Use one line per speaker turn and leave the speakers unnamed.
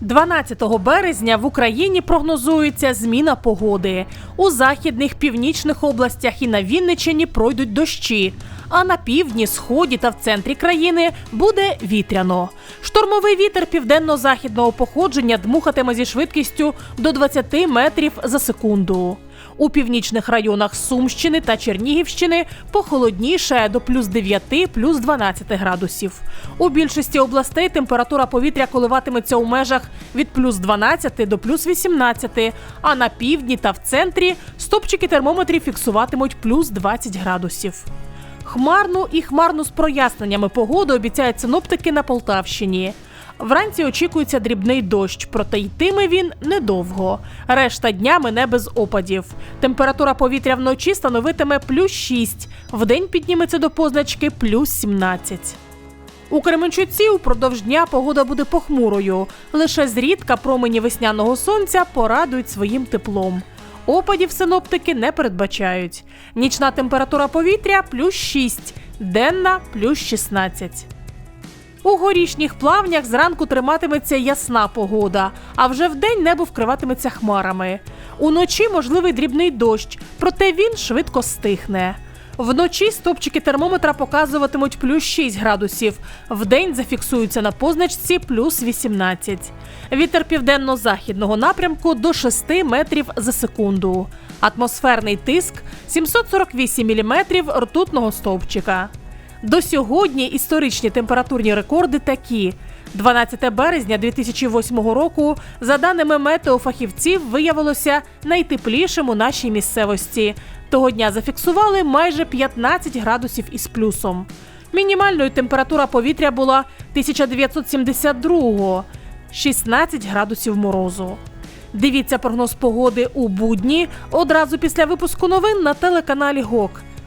12 березня в Україні прогнозується зміна погоди. У західних північних областях і на Вінниччині пройдуть дощі. А на півдні, сході та в центрі країни буде вітряно. Штормовий вітер південно-західного походження дмухатиме зі швидкістю до 20 метрів за секунду. У північних районах Сумщини та Чернігівщини похолодніше до плюс 9, плюс 12 градусів. У більшості областей температура повітря коливатиметься у межах від плюс 12 до плюс 18, а на півдні та в центрі стопчики термометрів фіксуватимуть плюс 20 градусів. Хмарну і хмарну з проясненнями погоди обіцяють синоптики на Полтавщині. Вранці очікується дрібний дощ, проте йтиме він недовго. Решта дня мине без опадів. Температура повітря вночі становитиме плюс 6, вдень підніметься до позначки плюс 17. У Кременчуці упродовж дня погода буде похмурою. Лише зрідка промені весняного сонця порадують своїм теплом. Опадів синоптики не передбачають. Нічна температура повітря плюс 6, денна плюс 16. У горішніх плавнях зранку триматиметься ясна погода, а вже вдень небо вкриватиметься хмарами. Уночі можливий дрібний дощ, проте він швидко стихне. Вночі стопчики термометра показуватимуть плюс 6 градусів, вдень зафіксуються на позначці плюс 18. Вітер південно-західного напрямку до 6 метрів за секунду. Атмосферний тиск 748 міліметрів ртутного стовпчика. До сьогодні історичні температурні рекорди такі. 12 березня 2008 року, за даними метеофахівців, виявилося найтеплішим у нашій місцевості. Того дня зафіксували майже 15 градусів із плюсом. Мінімальною температура повітря була 1972 16 градусів морозу. Дивіться прогноз погоди у будні одразу після випуску новин на телеканалі ГОК.